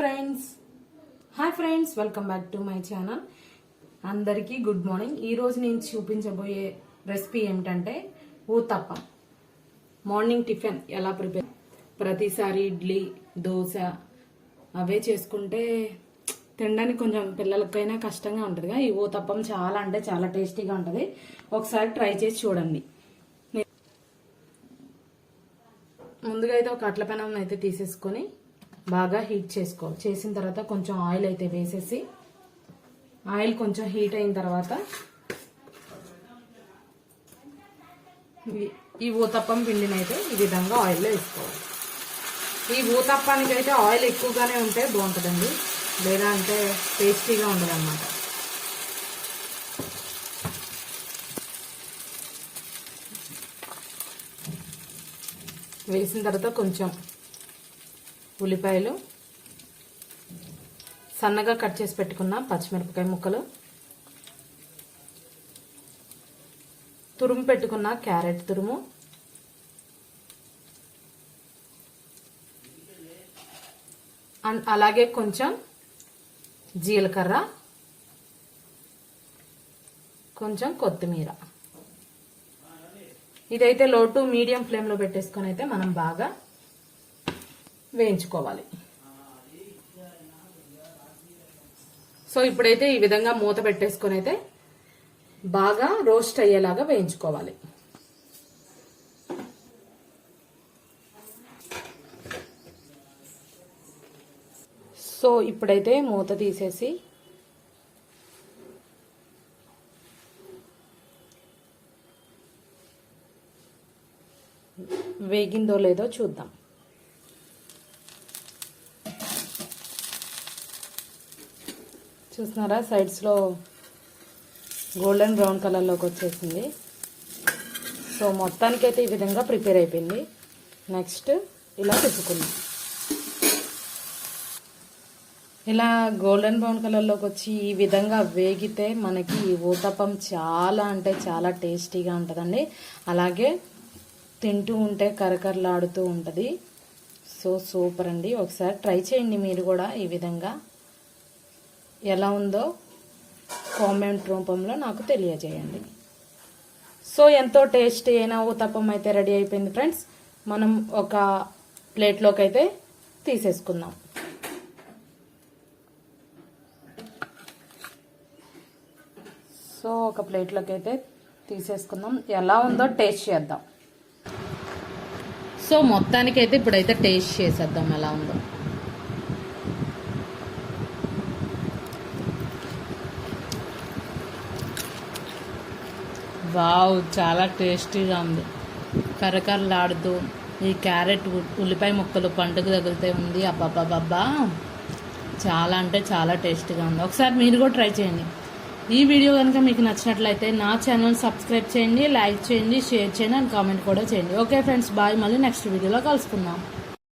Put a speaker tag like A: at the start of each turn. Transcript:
A: Friends. Hi friends welcome back to my channel. అందరికీ good morning. ఈరోజు నేను చూపించబోయే రెసిపీ ఏమిటంటే ఊతప్పం. మార్నింగ్ టిఫిన్ ఎలా ప్రిపేర్ ప్రతిసారి ఇడ్లీ దోశ అవే చేసుకుంటే తినడానికి కొంచెం పిల్లలకైనా కష్టంగా ఉంటుంది ఈ ఊతప్పం చాలా అంటే చాలా టేస్టీగా ఉంటుంది. ఒకసారి ట్రై చేసి చూడండి. ముందుగా అయితే ఒక అట్ల పెనం అయితే తీసేసుకొని బాగా హీట్ చేసుకోవాలి. చేసిన తర్వాత కొంచెం ఆయిల్ అయితే వేసేసి ఆయిల్ కొంచెం హీట్ అయిన తర్వాత ఈ- ఊతప్పం పిండిని అయితే ఈ విధంగా ఆయిల్లో వేసుకోవాలి. ఈ ఊతప్పానికి అయితే ఆయిల్ ఎక్కువగానే ఉంటే బాగుంటుందండి. లేదా అంటే టేస్టీగా ఉండదు అన్నమాట వేసిన తర్వాత కొంచెం ఉల్లిపాయలు సన్నగా కట్ చేసి పెట్టుకున్న పచ్చిమిరపకాయ ముక్కలు తురుము పెట్టుకున్న క్యారెట్ తురుము అండ్ అలాగే కొంచెం జీలకర్ర కొంచెం కొత్తిమీర. ఇదైతే లో టు మీడియం ఫ్లేమ్లో పెట్టేసుకొని అయితే మనం బాగా వేయించుకోవాలి. సో ఇప్పుడైతే ఈ విధంగా మూత పెట్టేసుకొని అయితే బాగా రోస్ట్ అయ్యేలాగా వేయించుకోవాలి. సో ఇప్పుడైతే మూత తీసేసి వేగిందో లేదో చూద్దాం. చూస్తున్నారా? సైడ్స్లో గోల్డెన్ బ్రౌన్ కలర్లోకి వచ్చేసింది. సో మొత్తానికైతే ఈ విధంగా ప్రిపేర్ అయిపోయింది. నెక్స్ట్ ఇలా తిప్పుకుందాం. ఇలా గోల్డెన్ బ్రౌన్ కలర్లోకి వచ్చి ఈ విధంగా వేగితే మనకి ఈ ఊతప్పం చాలా అంటే చాలా టేస్టీగా ఉంటుందండి. అలాగే తింటూ ఉంటే కరకరలాడుతూ ఉంటుంది. సో సూపర్ అండి. ఒకసారి ట్రై చేయండి మీరు కూడా ఈ విధంగా. ఎలా ఉందో కామెంట్ రూపంలో నాకు తెలియజేయండి. సో ఎంతో టేస్టీ అయిన ఊతప్పం అయితే రెడీ అయిపోయింది ఫ్రెండ్స్. మనం ఒక ప్లేట్లోకి అయితే తీసేసుకుందాం. సో ఒక ప్లేట్లోకి అయితే తీసేసుకుందాం. ఎలా ఉందో టేస్ట్ చేద్దాం. సో మొత్తానికి అయితే ఇప్పుడైతే టేస్ట్ చేసేద్దాం ఎలా ఉందో. వావ్ చాలా టేస్టీగా ఉంది. కరకరలాడుతూ ఈ క్యారెట్ ఉల్లిపాయ ముక్కలు పండుగ తగిలితే ఉంది. అబ్బాబ్బాబ్బా చాలా అంటే చాలా టేస్టీగా ఉంది. ఒకసారి మీరు కూడా ట్రై చేయండి. ఈ వీడియో కనుక మీకు నచ్చినట్లయితే నా ఛానల్ సబ్స్క్రైబ్ చేయండి లైక్ చేయండి షేర్ చేయండి అండ్ కామెంట్ కూడా చేయండి. Okay friends bye. మళ్ళీ నెక్స్ట్ వీడియోలో కలుసుకుందాం.